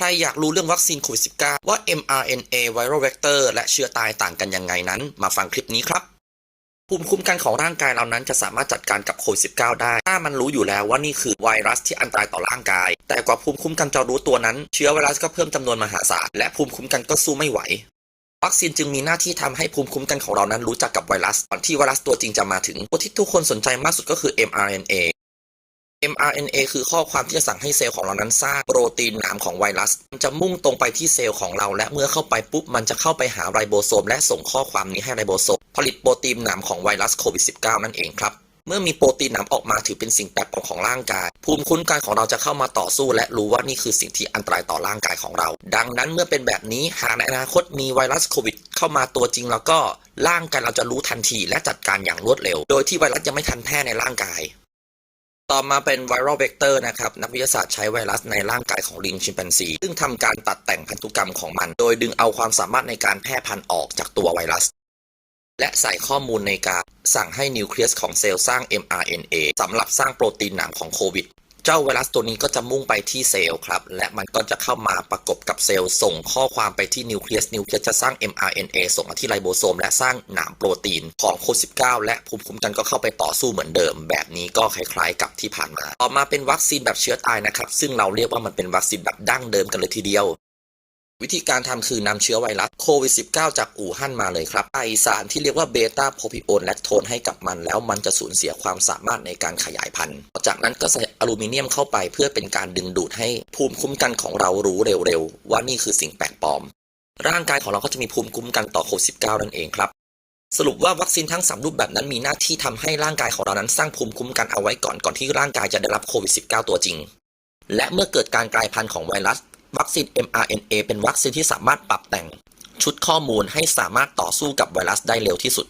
ใครอยากรู้เรื่องวัคซีนโควิด -19 ว่า mRNA viral vector และเชื้อตายต่างกันยังไงนั้น มาฟังคลิปนี้ครับ ภูมิคุ้มกันของร่างกายเรานั้นจะสามารถจัดการกับโควิด -19 ได้ ถ้ามันรู้อยู่แล้วว่านี่คือไวรัสที่อันตรายต่อร่างกาย แต่กว่าภูมิคุ้มกันจะรู้ตัวนั้น เชื้อไวรัสก็เพิ่มจำนวนมหาศาลและภูมิคุ้มกันก็สู้ไม่ไหว วัคซีนจึงมีหน้าที่ทำให้ภูมิคุ้มกันของเรานั้นรู้จักกับไวรัสก่อนที่ไวรัสตัวจริงจะมาถึงตัวที่ทุกคนสนใจมากสุดก็คือ mRNA mRNA คือข้อความที่จะสั่งให้เซลล์ของเรานั้นสร้างโปรตีนหนามของไวรัส มันจะมุ่งตรงไปที่เซลล์ของเรา และเมื่อเข้าไปปุ๊บ มันจะเข้าไปหาไรโบโซม และส่งข้อความนี้ให้ไรโบโซม ผลิตโปรตีนหนามของไวรัสโควิด -19 นั่นเองครับ เมื่อมีโปรตีนหนามออกมาถือเป็นสิ่งแปลกปลอมของร่างกาย ภูมิคุ้มกันของเราจะเข้ามาต่อสู้ และรู้ว่านี่คือสิ่งที่อันตรายต่อร่างกายของเรา ดังนั้นเมื่อเป็นแบบนี้หากในอนาคตมีไวรัสโควิดเข้ามาตัวจริงแล้วก็ร่างกายเราจะรู้ทันทีและจัดการอย่างรวดเร็ว โดยที่ไวรัสยังไม่ทันแพร่ในร่างกาย ต่อมาเป็นไวรัลเวกเตอร์นะครับ นักวิทยาศาสตร์ใช้ไวรัสในร่างกายของลิงชิมแปนซี ซึ่งทำการตัดแต่งพันธุกรรมของมัน โดยดึงเอาความสามารถในการแพร่พันธุ์ออกจากตัวไวรัส และใส่ข้อมูลในการสั่งให้นิวเคลียสของเซลล์สร้าง mRNA สำหรับสร้างโปรตีนหนามของโควิด เจ้าไวรัสตัวนี้ก็จะมุ่งไปที่เซลล์ครับ และมันก็จะเข้ามาประกบกับเซลล์ส่งข้อความไปที่นิวเคลียส นิวเคลียสจะสร้าง mRNA ส่งมาที่ไรโบโซม และสร้างหนามโปรตีนของโควิด -19 และภูมิคุ้มกันก็เข้าไปต่อสู้เหมือนเดิม แบบนี้ก็คล้ายๆ กับที่ผ่านมา ต่อมาเป็นวัคซีนแบบเชื้อตายนะครับ ซึ่งเราเรียกว่ามันเป็นวัคซีนแบบดั้งเดิมกันเลยทีเดียว วิธีการทำคือนำเชื้อไวรัสโควิด -19 จากอู่ฮั่นมาเลยครับไอสารที่เรียกว่าเบต้าโพพิโอนแลคโทนให้กับมันแล้วมันจะสูญเสียความสามารถในการขยายพันธุ์ จากนั้นก็ใส่อลูมิเนียมเข้าไปเพื่อเป็นการดึงดูดให้ภูมิคุ้มกันของเรารู้เร็วๆ ว่านี่คือสิ่งแปลกปลอม ร่างกายของเราก็จะมีภูมิคุ้มกันต่อโควิด -19 นั่นเองครับสรุปว่าวัคซีนทั้งสามรูปแบบนั้นมีหน้าที่ทำให้ร่างกายของเรานั้นสร้างภูมิคุ้มกันเอาไว้ก่อนก่อนที่ร่างกายจะได้รับโควิด -19 ตัวจริง และเมื่อเกิดการกลายพันธุ์ของไวรัส วัคซีน mRNA เป็นวัคซีนที่สามารถปรับแต่งชุดข้อมูลให้สามารถต่อสู้กับไวรัสได้เร็วที่สุด